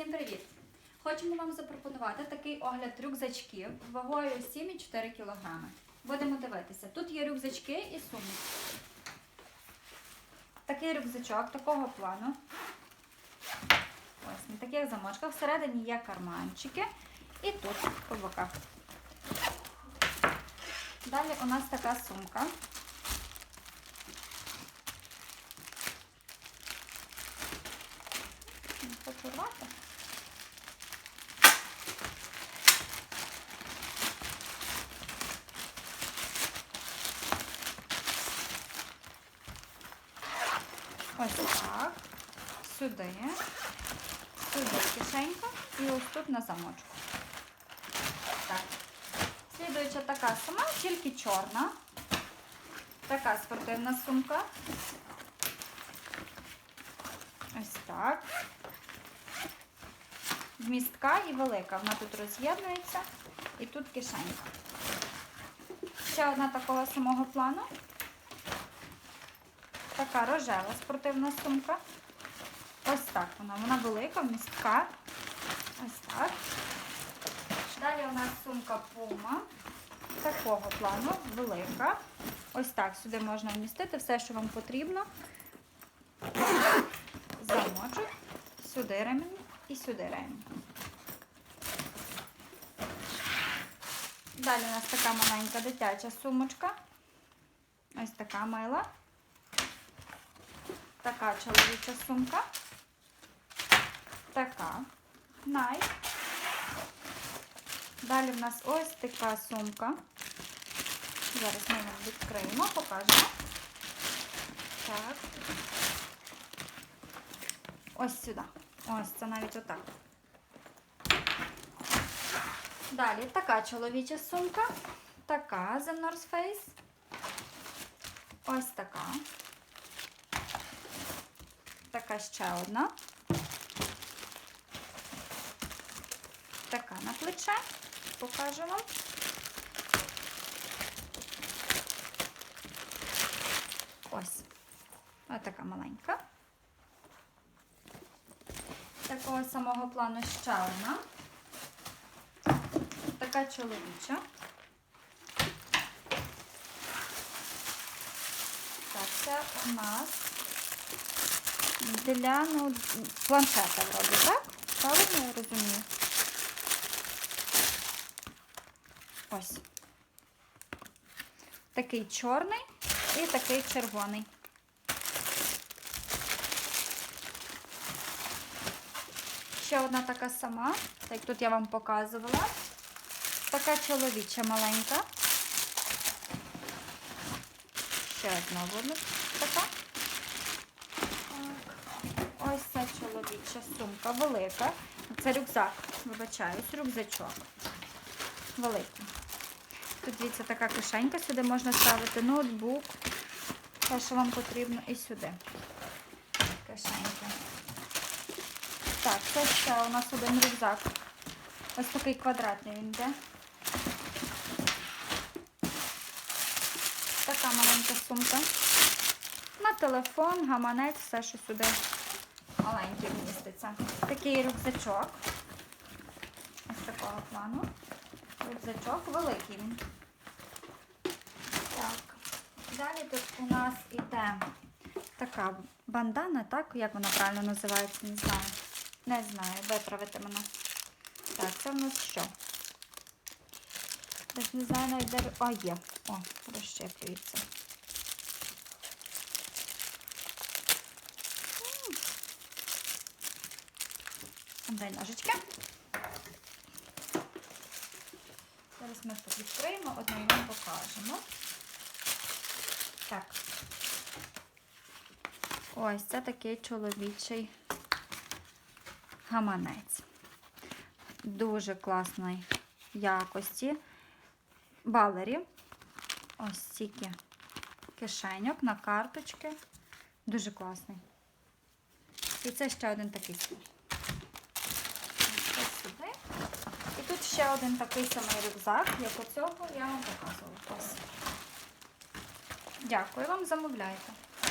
Всім привіт! Хочемо вам запропонувати такий огляд рюкзачків вагою 7,4 кг. Будемо дивитися. Тут є рюкзачки і сумки. Такий рюкзачок такого плану. Ось на таких замочках. Всередині є карманчики і тут по боках. Далі у нас така сумка. Не. Ось так. Сюди. Сюди кишенька і ось тут на замочку. Так. Слідуюча така сама, тільки чорна. Така спортивна сумка. Ось так. Вмістка і велика. Вона тут роз'єднується. І тут кишенька. Ще одна такого самого плану. Така рожева спортивна сумка. Ось так вона. Вона велика, вмістка. Ось так. Далі у нас сумка Puma. Такого плану, велика. Ось так. Сюди можна вмістити все, що вам потрібно. Замочок. Сюди ремінь і сюди ремінь. Далі у нас така маленька дитяча сумочка. Ось така мила. Така чоловіча сумка. Така. Най. Далі в нас ось така сумка. Зараз ми її відкриємо, покажемо. Так. Ось сюди. Ось це навіть отак. Далі така чоловіча сумка. Така The North Face. Ось така. Така ще одна. Така на плече. Покажу вам. Ось. Ось така маленька. Такого самого плану ще одна. Така чоловіча. Так, це у нас для ну, планшета вроді, так? Правильно я розумію? Ось. Такий чорний і такий червоний. Ще одна така сама, як тут я вам показувала. Така чоловіча маленька. Ще одна буде така. Ось ця чоловіча сумка, велика. Це рюкзак, вибачаюсь, рюкзачок. Великий. Тут дивіться така кишенька, сюди можна ставити ноутбук, те, що вам потрібно, і сюди. Кишенька. Так, це ще у нас один рюкзак. Ось такий квадратний він йде. Така маленька сумка. На телефон, гаманець, все, що сюди маленький вміститься. Такий рюкзачок. Ось такого плану. Рюкзачок великий він. Так. Далі тут у нас іде така бандана, так? Як вона правильно називається, не знаю. Не знаю, виправити мене. Так, це в нас що? Десь не знаю навіть де. О, є. О, розщеплюється. Дай ножички. Зараз ми тут відкриємо, одну і вам покажемо. Так. Ось це такий чоловічий гаманець. Дуже класної якості. Балері. Ось стільки кишеньок на карточки. Дуже класний. І це ще один такий. Сюди. І тут ще один такий самий рюкзак, як у цього я вам показувала. Дякую вам, замовляйте.